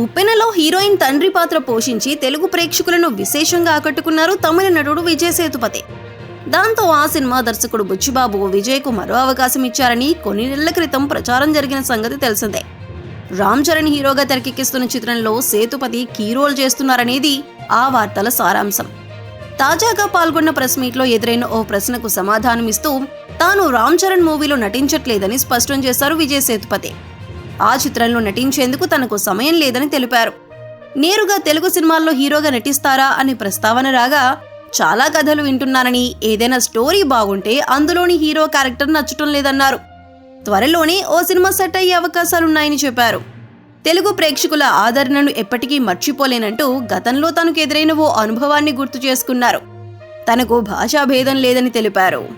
ఉప్పెనలో heroine తండ్రి పాత్ర పోషించి తెలుగు ప్రేక్షకులను విశేషంగా ఆకట్టుకున్నారు తమిళ నటుడు విజయ్ సేతుపతి. దాంతో ఆ సినిమా దర్శకుడు బుచ్చిబాబు విజయ్కు మరో అవకాశం ఇచ్చారని కొన్ని నెలల క్రితం ప్రచారం జరిగిన సంగతి తెలిసిందే. రామ్ చరణ్ హీరోగా తెరకెక్కిస్తున్న చిత్రంలో సేతుపతి కీ రోల్ చేస్తున్నారనేది ఆ వార్తల సారాంశం. తాజాగా పాల్గొన్న ప్రెస్ మీట్లో ఎదురైన ఓ ప్రశ్నకు సమాధానమిస్తూ తాను రామ్ చరణ్ మూవీలో నటించట్లేదని స్పష్టం చేశారు విజయ్ సేతుపతి. ఆ చిత్రంలో నటించేందుకు తనకు సమయం లేదని తెలిపారు. నేరుగా తెలుగు సినిమాల్లో హీరోగా నటిస్తారా అనే ప్రస్తావన రాగా చాలా కథలు వింటున్నానని ఏదైనా స్టోరీ బాగుంటే అందులోని హీరో క్యారెక్టర్ నచ్చటం లేదన్నారు. త్వరలోనే ఓ సినిమా సెట్ అయ్యే అవకాశాలున్నాయని చెప్పారు. తెలుగు ప్రేక్షకుల ఆదరణను ఎప్పటికీ మర్చిపోలేనంటూ గతంలో తనకు ఎదురైన ఓ అనుభవాన్ని గుర్తు చేసుకున్నారు. తనకు భాషా భేదం లేదని తెలిపారు.